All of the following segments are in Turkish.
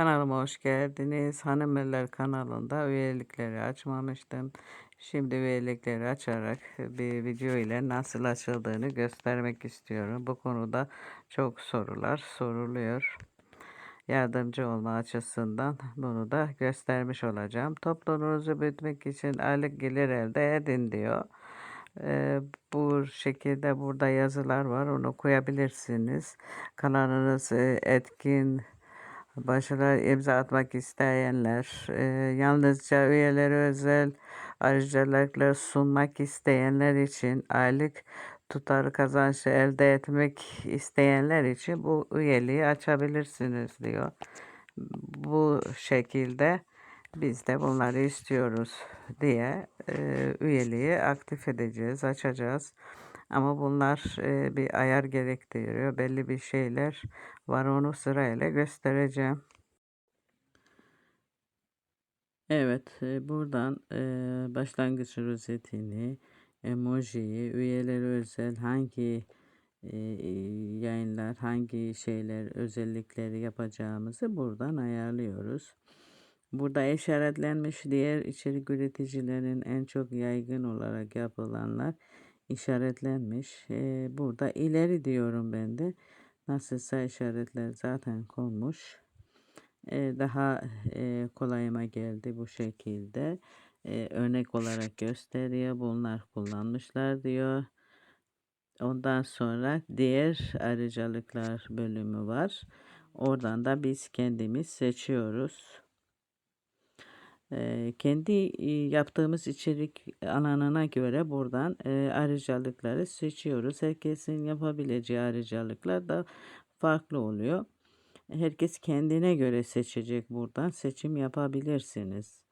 Kanalıma hoş geldiniz. Hanımlar kanalında üyelikleri açmamıştım. Şimdi üyelikleri açarak bir video ile nasıl açıldığını göstermek istiyorum. Bu konuda çok sorular soruluyor. Yardımcı olma açısından bunu da göstermiş olacağım. Toplunuzu büyütmek için aylık gelir elde edin diyor. Ee, bu şekilde burada yazılar var. Onu koyabilirsiniz. Kanalınız e, etkin Başarılar imza atmak isteyenler, e, yalnızca üyeleri özel ayrıcalıklar sunmak isteyenler için aylık tutar kazanç elde etmek isteyenler için bu üyeliği açabilirsiniz diyor. Bu şekilde biz de bunları istiyoruz diye e, üyeliği aktif edeceğiz, açacağız. Ama bunlar e, bir ayar gerektiriyor. Belli bir şeyler var onu sırayla göstereceğim. Evet, e, buradan e, başlangıç rozetini, emojiyi, üyeleri özel hangi e, yayınlar, hangi şeyler, özellikleri yapacağımızı buradan ayarlıyoruz. Burada işaretlenmiş diğer içerik üreticilerin en çok yaygın olarak yapılanlar işaretlenmiş. E, burada ileri diyorum ben de. Nasılsa işaretler zaten konmuş. E, daha e, kolayıma geldi bu şekilde. E, örnek olarak gösteriyor. Bunlar kullanmışlar diyor. Ondan sonra diğer ayrıcalıklar bölümü var. Oradan da biz kendimiz seçiyoruz kendi yaptığımız içerik alanına göre buradan ayrıcalıkları seçiyoruz. Herkesin yapabileceği ayrıcalıklar da farklı oluyor. Herkes kendine göre seçecek buradan seçim yapabilirsiniz.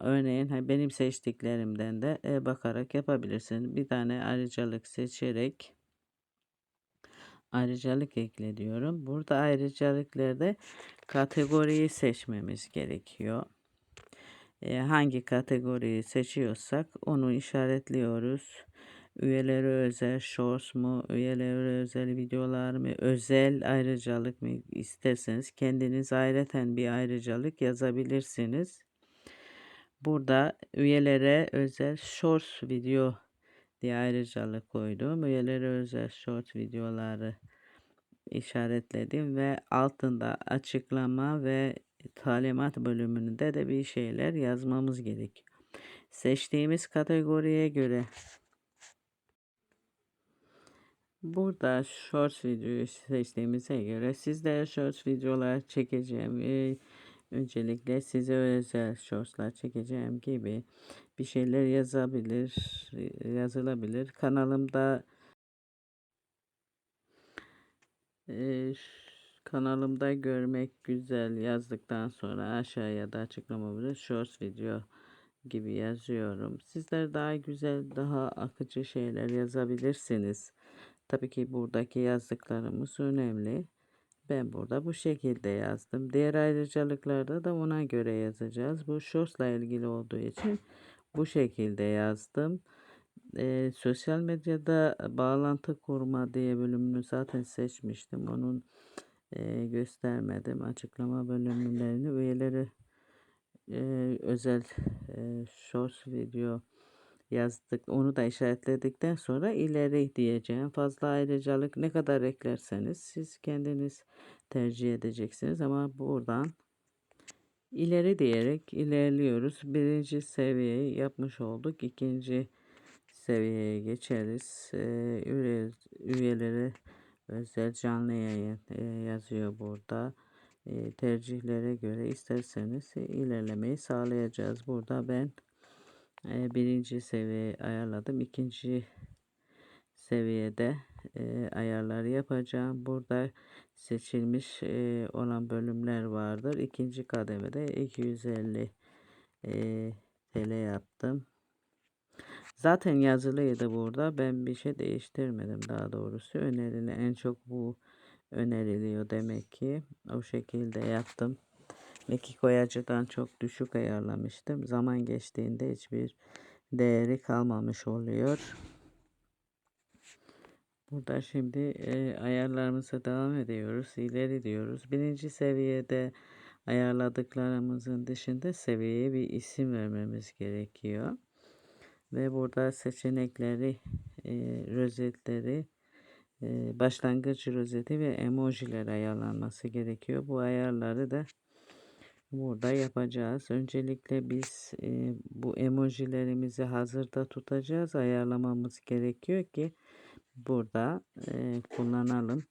örneğin benim seçtiklerimden de bakarak yapabilirsiniz. Bir tane ayrıcalık seçerek ayrıcalık ekle diyorum. Burada ayrıcalıklarda kategoriyi seçmemiz gerekiyor. E, hangi kategoriyi seçiyorsak onu işaretliyoruz. Üyeleri özel shorts mu, üyeleri özel videolar mı, özel ayrıcalık mı isterseniz kendiniz ayrıten bir ayrıcalık yazabilirsiniz. Burada üyelere özel shorts video diye ayrıcalık koydum. Üyelere özel short videoları işaretledim ve altında açıklama ve talimat bölümünde de bir şeyler yazmamız gerek. Seçtiğimiz kategoriye göre burada short videoyu seçtiğimize göre sizlere short videolar çekeceğim. Ee, öncelikle size özel shortslar çekeceğim gibi bir şeyler yazabilir, yazılabilir. Kanalımda kanalımda görmek güzel yazdıktan sonra aşağıya da açıklamamda shorts video gibi yazıyorum. Sizler daha güzel, daha akıcı şeyler yazabilirsiniz. Tabii ki buradaki yazdıklarımız önemli. Ben burada bu şekilde yazdım. Diğer ayrıcalıklarda da ona göre yazacağız. Bu shortsla ilgili olduğu için bu şekilde yazdım. E, sosyal medyada bağlantı kurma diye bölümünü zaten seçmiştim. Onun e, göstermedim. Açıklama bölümlerini üyeleri e, özel e, shorts video yazdık. Onu da işaretledikten sonra ileri diyeceğim. Fazla ayrıcalık ne kadar eklerseniz siz kendiniz tercih edeceksiniz ama buradan ileri diyerek ilerliyoruz. Birinci seviyeyi yapmış olduk. İkinci seviyeye geçeriz. Ee, üye, üyeleri özel canlı yayın e, yazıyor burada. E, tercihlere göre isterseniz ilerlemeyi sağlayacağız. Burada ben e, birinci seviye ayarladım. İkinci seviyede e, ayarları yapacağım. Burada seçilmiş olan bölümler vardır. İkinci kademede 250 e, TL yaptım. Zaten yazılıydı burada. Ben bir şey değiştirmedim daha doğrusu. Önerili en çok bu öneriliyor demek ki. O şekilde yaptım. Meki koyacıdan çok düşük ayarlamıştım. Zaman geçtiğinde hiçbir değeri kalmamış oluyor. Burada şimdi e, ayarlarımıza devam ediyoruz. İleri diyoruz. Birinci seviyede ayarladıklarımızın dışında seviyeye bir isim vermemiz gerekiyor. Ve burada seçenekleri, e, rozetleri, e, başlangıç rozeti ve emojiler ayarlanması gerekiyor. Bu ayarları da burada yapacağız. Öncelikle biz e, bu emojilerimizi hazırda tutacağız. Ayarlamamız gerekiyor ki burada e, kullanalım.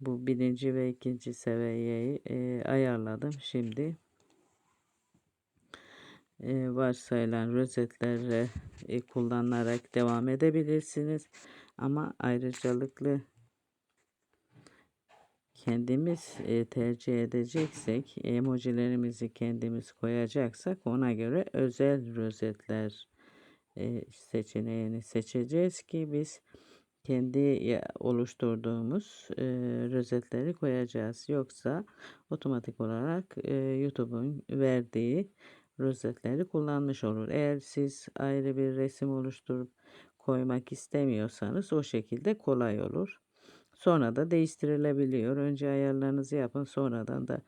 Bu birinci ve ikinci seviyeyi e, ayarladım. Şimdi e, varsayılan rozetleri e, kullanarak devam edebilirsiniz. Ama ayrıcalıklı kendimiz e, tercih edeceksek, emojilerimizi kendimiz koyacaksak ona göre özel rozetler e, seçeneğini seçeceğiz ki biz kendi oluşturduğumuz e, rozetleri koyacağız. Yoksa otomatik olarak e, YouTube'un verdiği rozetleri kullanmış olur. Eğer siz ayrı bir resim oluşturup koymak istemiyorsanız o şekilde kolay olur. Sonra da değiştirilebiliyor. Önce ayarlarınızı yapın sonradan da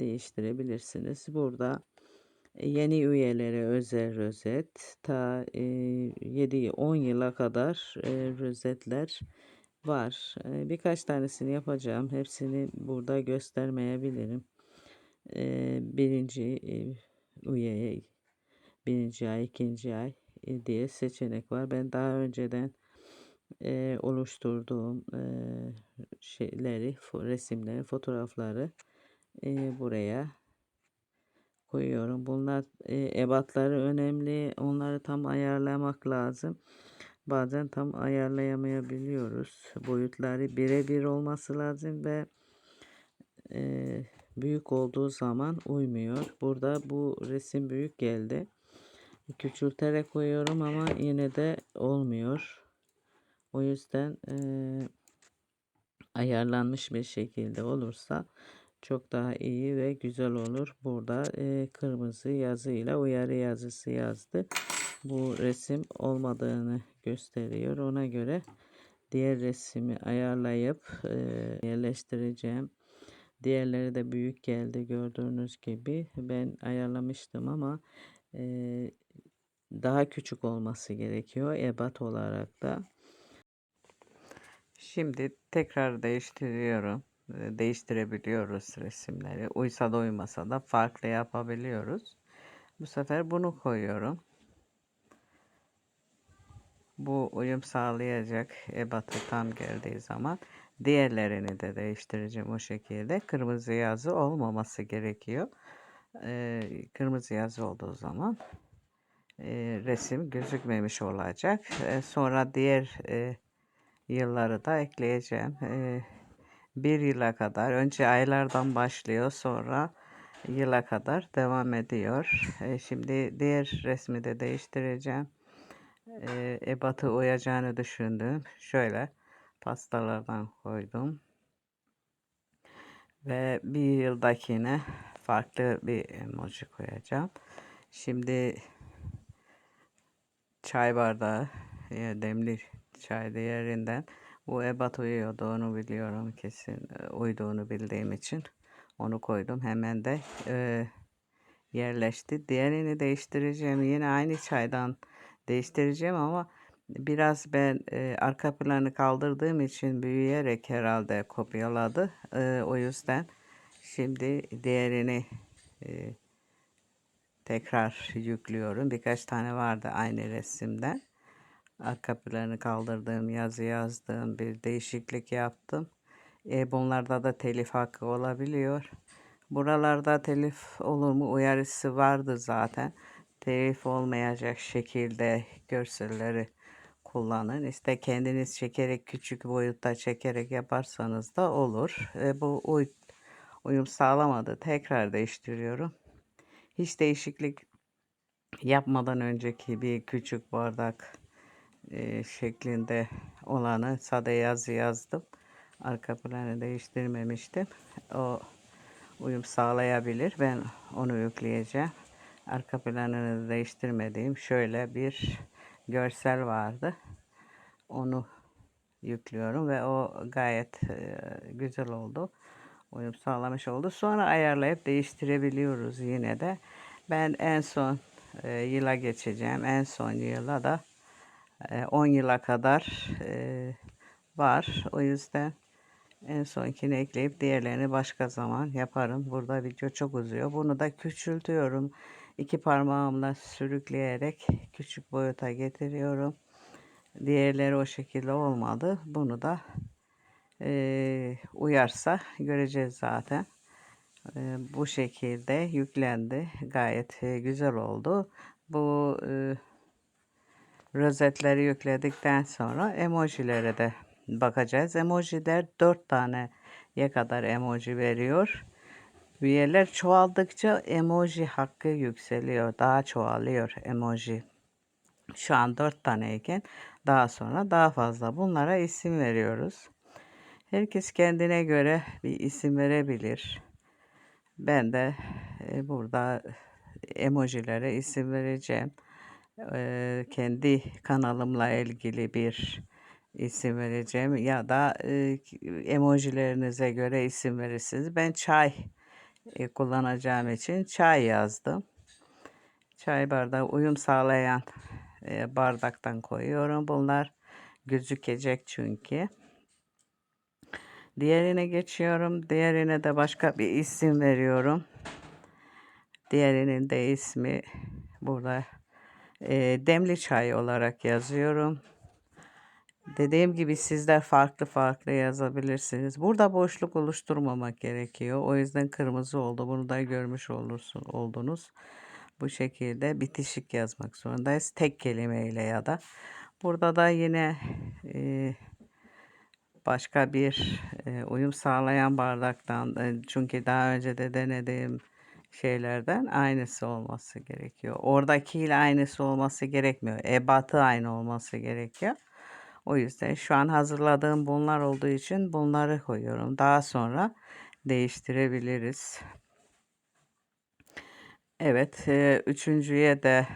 değiştirebilirsiniz. Burada yeni üyelere özel rozet ta e, 7-10 yıla kadar e, rozetler var. E, birkaç tanesini yapacağım. Hepsini burada göstermeyebilirim. E, birinci e, üyeye birinci ay, ikinci ay e, diye seçenek var. Ben daha önceden e, oluşturduğum e, şeyleri, resimleri, fotoğrafları e, buraya koyuyorum. Bunlar e, ebatları önemli. Onları tam ayarlamak lazım. Bazen tam ayarlayamayabiliyoruz. Boyutları birebir olması lazım ve e, büyük olduğu zaman uymuyor. Burada bu resim büyük geldi. Küçülterek koyuyorum ama yine de olmuyor. O yüzden e, ayarlanmış bir şekilde olursa çok daha iyi ve güzel olur. Burada e, kırmızı yazıyla uyarı yazısı yazdı. Bu resim olmadığını gösteriyor. Ona göre diğer resmi ayarlayıp e, yerleştireceğim. Diğerleri de büyük geldi gördüğünüz gibi. Ben ayarlamıştım ama e, daha küçük olması gerekiyor ebat olarak da. Şimdi tekrar değiştiriyorum. Değiştirebiliyoruz resimleri. Uysa da uymasa da farklı yapabiliyoruz. Bu sefer bunu koyuyorum. Bu uyum sağlayacak ebatı tam geldiği zaman diğerlerini de değiştireceğim o şekilde. Kırmızı yazı olmaması gerekiyor. Ee, kırmızı yazı olduğu zaman e, resim gözükmemiş olacak. E, sonra diğer e, yılları da ekleyeceğim. E, bir yıla kadar önce aylardan başlıyor sonra yıla kadar devam ediyor. E, şimdi diğer resmi de değiştireceğim. E, ebatı uyacağını düşündüm. Şöyle pastalardan koydum. Ve bir yıldakine farklı bir emoji koyacağım. Şimdi çay bardağı demli çay değerinden bu ebat uyuyordu onu biliyorum kesin e, uyduğunu bildiğim için onu koydum hemen de e, yerleşti. Diğerini değiştireceğim yine aynı çaydan değiştireceğim ama biraz ben e, arka planı kaldırdığım için büyüyerek herhalde kopyaladı. E, o yüzden şimdi diğerini e, tekrar yüklüyorum. Birkaç tane vardı aynı resimden. Arka planı kaldırdığım, yazı yazdığım bir değişiklik yaptım. E, bunlarda da telif hakkı olabiliyor. Buralarda telif olur mu uyarısı vardı zaten. Telif olmayacak şekilde görselleri kullanın. İşte kendiniz çekerek küçük boyutta çekerek yaparsanız da olur. E, bu uy uyum sağlamadı. Tekrar değiştiriyorum. Hiç değişiklik yapmadan önceki bir küçük bardak e, şeklinde olanı sade yazı yazdım. Arka planı değiştirmemiştim. O uyum sağlayabilir. Ben onu yükleyeceğim. Arka planını değiştirmediğim şöyle bir görsel vardı. Onu yüklüyorum ve o gayet e, güzel oldu. Uyum sağlamış oldu. Sonra ayarlayıp değiştirebiliyoruz yine de. Ben en son e, yıla geçeceğim. En son yıla da 10 yıla kadar var. O yüzden en sonkini ekleyip diğerlerini başka zaman yaparım. Burada video çok uzuyor. Bunu da küçültüyorum. İki parmağımla sürükleyerek küçük boyuta getiriyorum. Diğerleri o şekilde olmadı. Bunu da e, uyarsa göreceğiz zaten. E, bu şekilde yüklendi. Gayet e, güzel oldu. Bu e, rozetleri yükledikten sonra emojilere de bakacağız. Emojiler 4 taneye kadar emoji veriyor. Üyeler çoğaldıkça emoji hakkı yükseliyor. Daha çoğalıyor emoji. Şu an 4 taneyken daha sonra daha fazla. Bunlara isim veriyoruz. Herkes kendine göre bir isim verebilir. Ben de e, burada emojilere isim vereceğim. Kendi kanalımla ilgili bir isim vereceğim ya da emojilerinize göre isim verirsiniz. Ben çay kullanacağım için çay yazdım. Çay bardağı uyum sağlayan bardaktan koyuyorum. Bunlar gözükecek çünkü. Diğerine geçiyorum. Diğerine de başka bir isim veriyorum. Diğerinin de ismi burada e, demli çay olarak yazıyorum. Dediğim gibi sizler farklı farklı yazabilirsiniz. Burada boşluk oluşturmamak gerekiyor. O yüzden kırmızı oldu. Bunu da görmüş olursun, oldunuz. Bu şekilde bitişik yazmak zorundayız. Tek kelimeyle ya da. Burada da yine e, başka bir e, uyum sağlayan bardaktan e, çünkü daha önce de denediğim şeylerden aynısı olması gerekiyor. Oradakiyle aynısı olması gerekmiyor. Ebatı aynı olması gerekiyor. O yüzden şu an hazırladığım bunlar olduğu için bunları koyuyorum. Daha sonra değiştirebiliriz. Evet, e, üçüncüye de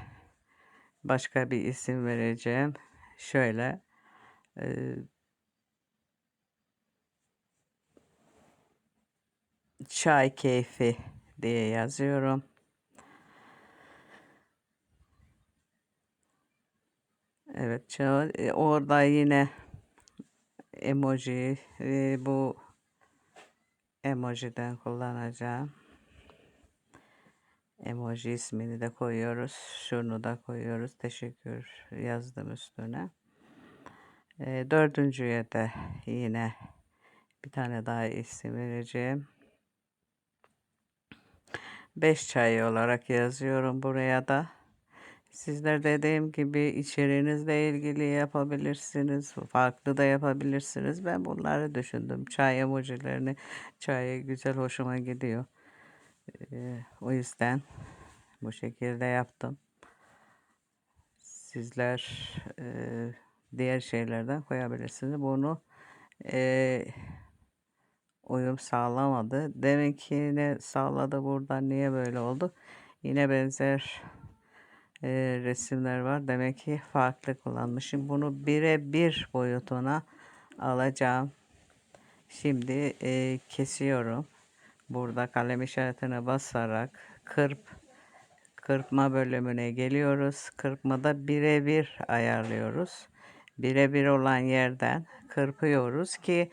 başka bir isim vereceğim. Şöyle e, çay keyfi diye yazıyorum. Evet, e, orada yine emoji e, bu emojiden kullanacağım. Emoji ismini de koyuyoruz. Şunu da koyuyoruz. Teşekkür yazdım üstüne. E, dördüncüye de yine bir tane daha isim vereceğim. 5 çay olarak yazıyorum buraya da. Sizler dediğim gibi içeriğinizle ilgili yapabilirsiniz. Farklı da yapabilirsiniz. Ben bunları düşündüm. Çay emojilerini, çay güzel hoşuma gidiyor. Ee, o yüzden bu şekilde yaptım. Sizler e, diğer şeylerden koyabilirsiniz. Bunu e, uyum sağlamadı. Demek ki ne sağladı burada niye böyle oldu? Yine benzer e, resimler var. Demek ki farklı kullanmışım. Bunu birebir boyutuna alacağım. Şimdi e, kesiyorum. Burada kalem işaretine basarak kırp kırpma bölümüne geliyoruz. Kırpmada birebir ayarlıyoruz. Birebir olan yerden kırpıyoruz ki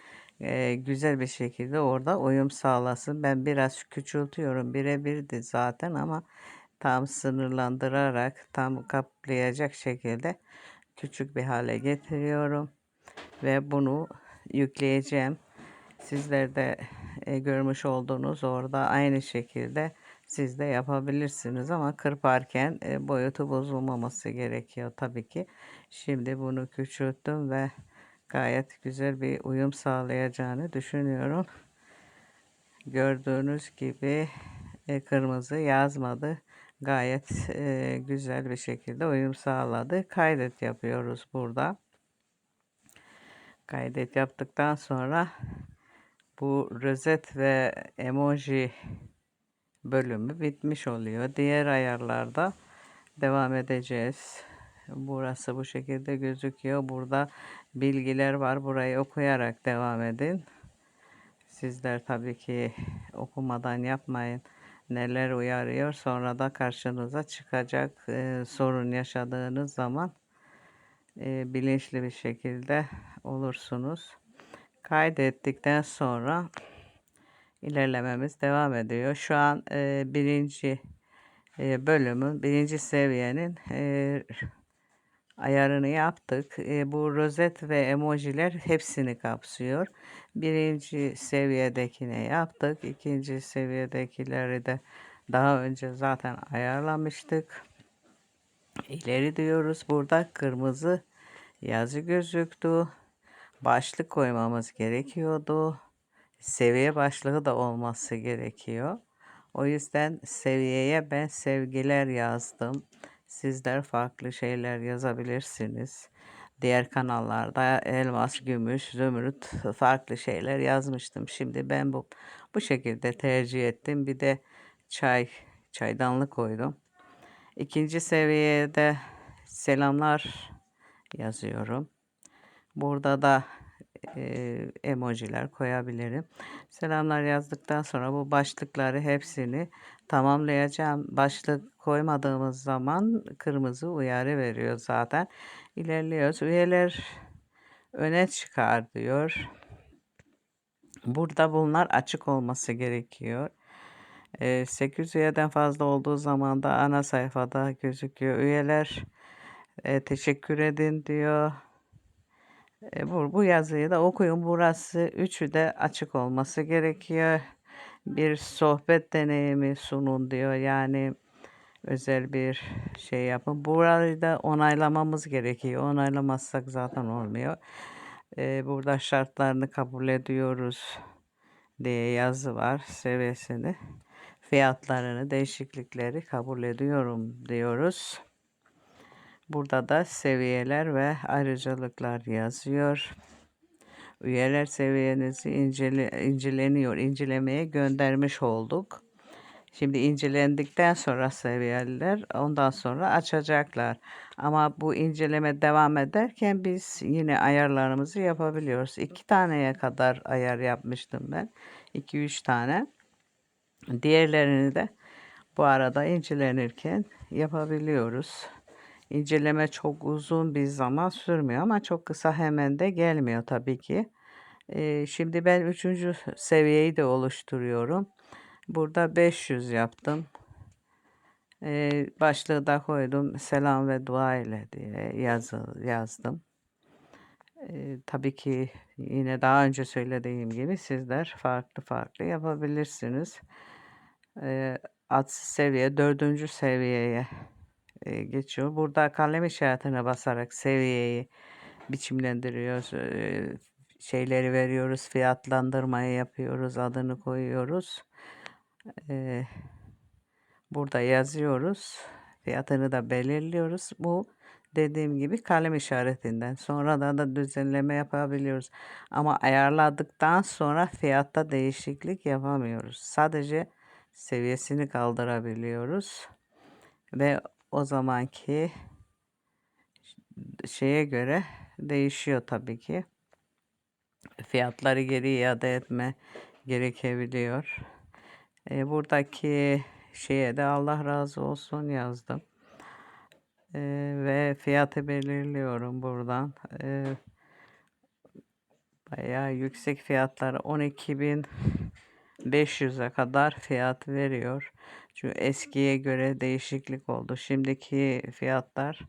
güzel bir şekilde orada uyum sağlasın. Ben biraz küçültüyorum. Birebirdi zaten ama tam sınırlandırarak tam kaplayacak şekilde küçük bir hale getiriyorum. Ve bunu yükleyeceğim. Sizler de e, görmüş olduğunuz orada aynı şekilde siz de yapabilirsiniz ama kırparken e, boyutu bozulmaması gerekiyor tabii ki. Şimdi bunu küçülttüm ve gayet güzel bir uyum sağlayacağını düşünüyorum. Gördüğünüz gibi e, kırmızı yazmadı. Gayet e, güzel bir şekilde uyum sağladı. Kaydet yapıyoruz burada. Kaydet yaptıktan sonra bu rozet ve emoji bölümü bitmiş oluyor. Diğer ayarlarda devam edeceğiz. Burası bu şekilde gözüküyor. Burada bilgiler var. Burayı okuyarak devam edin. Sizler tabii ki okumadan yapmayın. Neler uyarıyor sonra da karşınıza çıkacak e, sorun yaşadığınız zaman e, bilinçli bir şekilde olursunuz. Kaydettikten sonra ilerlememiz devam ediyor. Şu an e, birinci e, bölümün, birinci seviyenin e, ayarını yaptık. Bu rozet ve emojiler hepsini kapsıyor. Birinci seviyedekine yaptık. İkinci seviyedekileri de daha önce zaten ayarlamıştık. İleri diyoruz. Burada kırmızı yazı gözüktü. Başlık koymamız gerekiyordu. Seviye başlığı da olması gerekiyor. O yüzden seviyeye ben sevgiler yazdım. Sizler farklı şeyler yazabilirsiniz. Diğer kanallarda elmas, gümüş, zümrüt farklı şeyler yazmıştım. Şimdi ben bu bu şekilde tercih ettim. Bir de çay, çaydanlık koydum. İkinci seviyede selamlar yazıyorum. Burada da emojiler koyabilirim. Selamlar yazdıktan sonra bu başlıkları hepsini tamamlayacağım. Başlık koymadığımız zaman kırmızı uyarı veriyor zaten. İlerliyoruz. Üyeler öne çıkar diyor. Burada bunlar açık olması gerekiyor. 800 üyeden fazla olduğu zaman da ana sayfada gözüküyor. Üyeler teşekkür edin diyor. E, bu, bu yazıyı da okuyun. Burası üçü de açık olması gerekiyor. Bir sohbet deneyimi sunun diyor. Yani özel bir şey yapın. Burayı da onaylamamız gerekiyor. Onaylamazsak zaten olmuyor. E, burada şartlarını kabul ediyoruz diye yazı var seviyesini. Fiyatlarını, değişiklikleri kabul ediyorum diyoruz. Burada da seviyeler ve ayrıcalıklar yazıyor. Üyeler seviyenizi incele, inceleniyor. İncelemeye göndermiş olduk. Şimdi incelendikten sonra seviyeler ondan sonra açacaklar. Ama bu inceleme devam ederken biz yine ayarlarımızı yapabiliyoruz. İki taneye kadar ayar yapmıştım ben. 2-3 tane. Diğerlerini de bu arada incelenirken yapabiliyoruz. İnceleme çok uzun bir zaman sürmüyor ama çok kısa hemen de gelmiyor tabii ki. Şimdi ben üçüncü seviyeyi de oluşturuyorum. Burada 500 yaptım. Başlığı da koydum. Selam ve dua ile diye yazı, yazdım. Tabii ki yine daha önce söylediğim gibi sizler farklı farklı yapabilirsiniz. Ee, ad seviye dördüncü seviyeye geçiyor. Burada kalem işaretine basarak seviyeyi biçimlendiriyoruz. Şeyleri veriyoruz. Fiyatlandırmayı yapıyoruz. Adını koyuyoruz. Burada yazıyoruz. Fiyatını da belirliyoruz. Bu dediğim gibi kalem işaretinden. Sonra da da düzenleme yapabiliyoruz. Ama ayarladıktan sonra fiyatta değişiklik yapamıyoruz. Sadece seviyesini kaldırabiliyoruz. Ve o zamanki şeye göre değişiyor tabii ki. Fiyatları geri iade etme gerekebiliyor. E, buradaki şeye de Allah razı olsun yazdım. E, ve fiyatı belirliyorum buradan. E, bayağı yüksek fiyatlar 12.500'e kadar fiyat veriyor. Çünkü eskiye göre değişiklik oldu. Şimdiki fiyatlar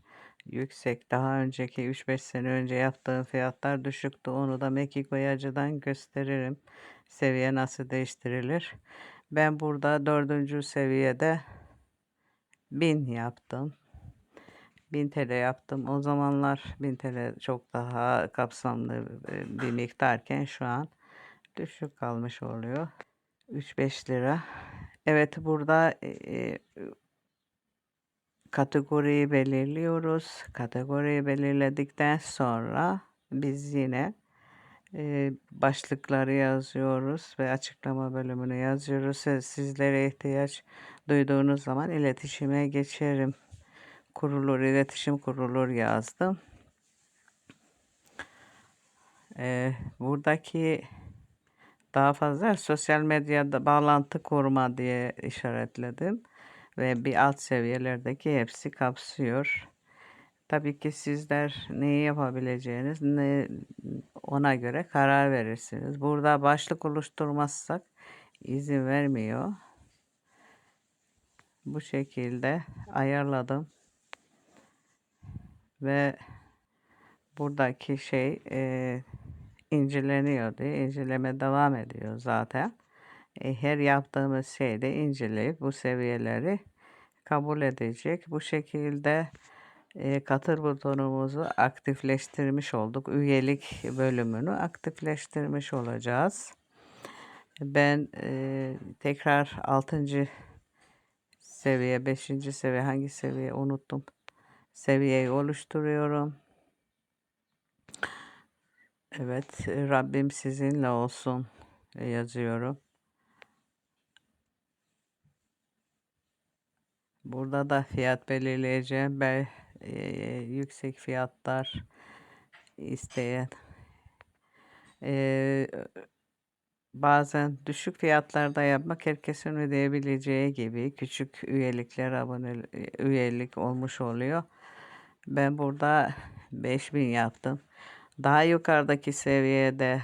yüksek. Daha önceki 3-5 sene önce yaptığım fiyatlar düşüktü. Onu da Mekik Boyacı'dan gösteririm. Seviye nasıl değiştirilir. Ben burada dördüncü seviyede 1000 yaptım. 1000 TL yaptım. O zamanlar 1000 TL çok daha kapsamlı bir miktarken şu an düşük kalmış oluyor. 3-5 lira. Evet burada e, kategoriyi belirliyoruz. Kategoriyi belirledikten sonra biz yine e, başlıkları yazıyoruz ve açıklama bölümünü yazıyoruz. Sizlere ihtiyaç duyduğunuz zaman iletişime geçerim. Kurulur, iletişim kurulur yazdım. Ee, buradaki daha fazla sosyal medyada bağlantı kurma diye işaretledim. Ve bir alt seviyelerdeki hepsi kapsıyor. Tabii ki sizler neyi yapabileceğiniz ne, ona göre karar verirsiniz. Burada başlık oluşturmazsak izin vermiyor. Bu şekilde ayarladım. Ve buradaki şey e, inceleniyor diye inceleme devam ediyor zaten. E, her yaptığımız şeyde inceleyip bu seviyeleri kabul edecek. Bu şekilde e, katır butonumuzu aktifleştirmiş olduk. Üyelik bölümünü aktifleştirmiş olacağız. Ben e, tekrar 6. seviye, 5. seviye hangi seviye unuttum. Seviyeyi oluşturuyorum. Evet, Rabbim sizinle olsun yazıyorum. Burada da fiyat belirleyeceğim. Ben e, yüksek fiyatlar isteyen e, bazen düşük fiyatlarda yapmak herkesin ödeyebileceği gibi küçük üyelikler abone üyelik olmuş oluyor. Ben burada 5000 yaptım. Daha yukarıdaki seviyede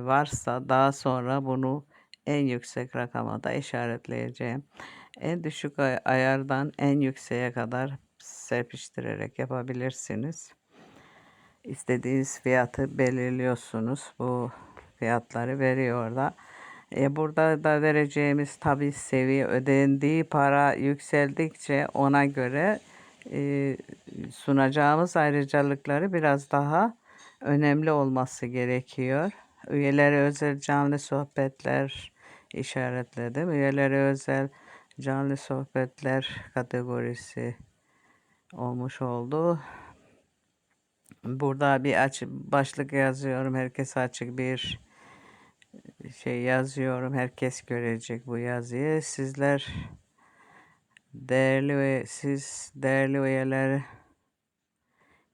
varsa daha sonra bunu en yüksek rakama da işaretleyeceğim. En düşük ayardan en yükseğe kadar serpiştirerek yapabilirsiniz. İstediğiniz fiyatı belirliyorsunuz. Bu fiyatları veriyor da. E burada da vereceğimiz tabi seviye ödendiği para yükseldikçe ona göre e, sunacağımız ayrıcalıkları biraz daha önemli olması gerekiyor. Üyelere özel canlı sohbetler işaretledim. Üyelere özel canlı sohbetler kategorisi olmuş oldu. Burada bir aç başlık yazıyorum. Herkes açık bir şey yazıyorum. Herkes görecek bu yazıyı. Sizler değerli ve siz değerli üyeler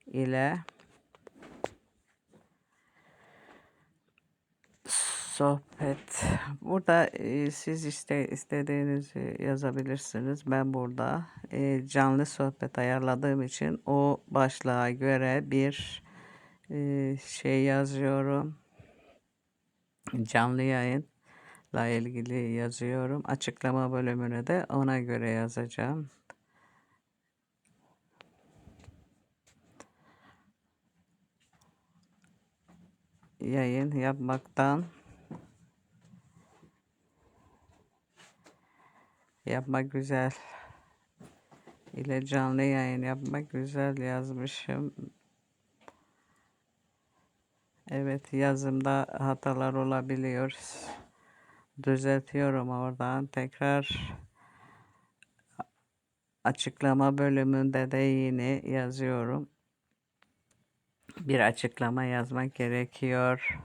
ile sohbet. Burada e, siz işte istediğinizi yazabilirsiniz. Ben burada e, canlı sohbet ayarladığım için o başlığa göre bir e, şey yazıyorum. Canlı yayınla ilgili yazıyorum. Açıklama bölümüne de ona göre yazacağım. yayın yapmaktan yapmak güzel ile canlı yayın yapmak güzel yazmışım. Evet yazımda hatalar olabiliyor. Düzeltiyorum oradan. Tekrar açıklama bölümünde de yine yazıyorum. Bir açıklama yazmak gerekiyor.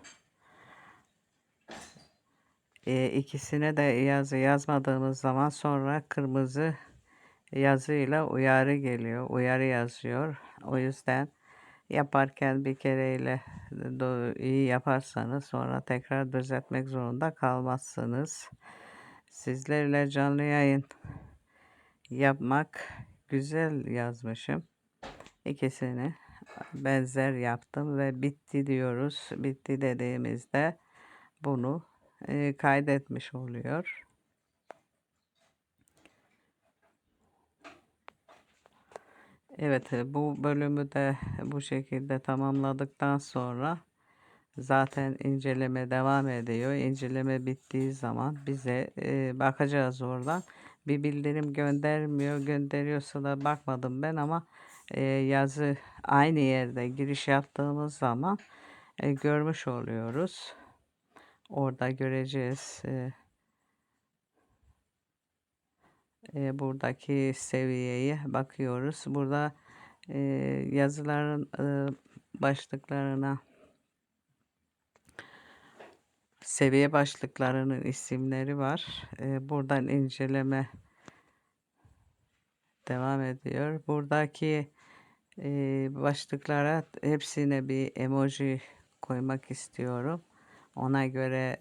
E, ikisine de yazı yazmadığımız zaman sonra kırmızı yazıyla uyarı geliyor. Uyarı yazıyor. O yüzden yaparken bir kereyle iyi yaparsanız sonra tekrar düzeltmek zorunda kalmazsınız. Sizlerle canlı yayın yapmak güzel yazmışım. İkisini benzer yaptım ve bitti diyoruz. Bitti dediğimizde bunu e, kaydetmiş oluyor. Evet bu bölümü de bu şekilde tamamladıktan sonra zaten inceleme devam ediyor. İnceleme bittiği zaman bize e, bakacağız oradan. Bir bildirim göndermiyor. Gönderiyorsa da bakmadım ben ama e, yazı aynı yerde giriş yaptığımız zaman e, görmüş oluyoruz. Orada göreceğiz. E, e, buradaki seviyeyi bakıyoruz. Burada e, yazıların e, başlıklarına seviye başlıklarının isimleri var. E, buradan inceleme devam ediyor. Buradaki e, başlıklara hepsine bir emoji koymak istiyorum. Ona göre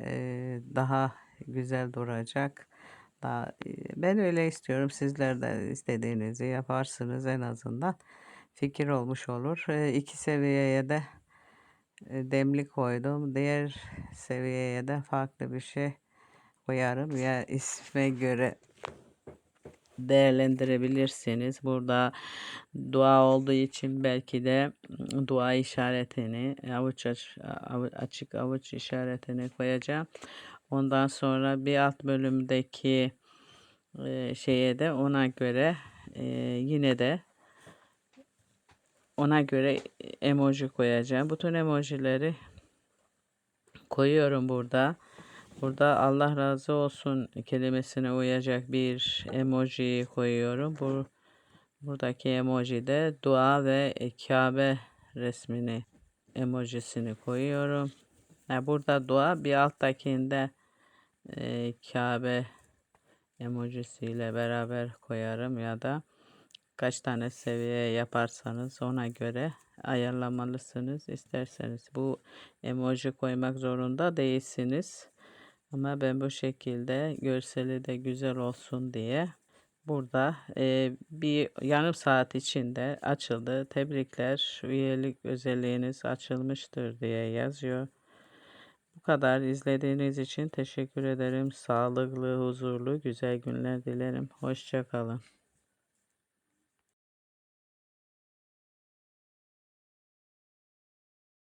daha güzel duracak. Daha, ben öyle istiyorum. Sizler de istediğinizi yaparsınız en azından. Fikir olmuş olur. E, iki seviyeye de demli koydum. Diğer seviyeye de farklı bir şey koyarım. Ya isme göre değerlendirebilirsiniz. Burada dua olduğu için belki de dua işaretini avuç aç, açık avuç işaretini koyacağım. Ondan sonra bir alt bölümdeki şeye de ona göre yine de ona göre emoji koyacağım. Bütün emojileri koyuyorum burada. Burada Allah razı olsun kelimesine uyacak bir emoji koyuyorum. Bu buradaki emoji de dua ve Kabe resmini emojisini koyuyorum. Ha, burada dua bir alttakinde e, Kabe emojisiyle beraber koyarım ya da kaç tane seviye yaparsanız ona göre ayarlamalısınız isterseniz. Bu emoji koymak zorunda değilsiniz. Ama ben bu şekilde görseli de güzel olsun diye burada e, bir yarım saat içinde açıldı. Tebrikler üyelik özelliğiniz açılmıştır diye yazıyor. Bu kadar izlediğiniz için teşekkür ederim. Sağlıklı, huzurlu, güzel günler dilerim. Hoşçakalın.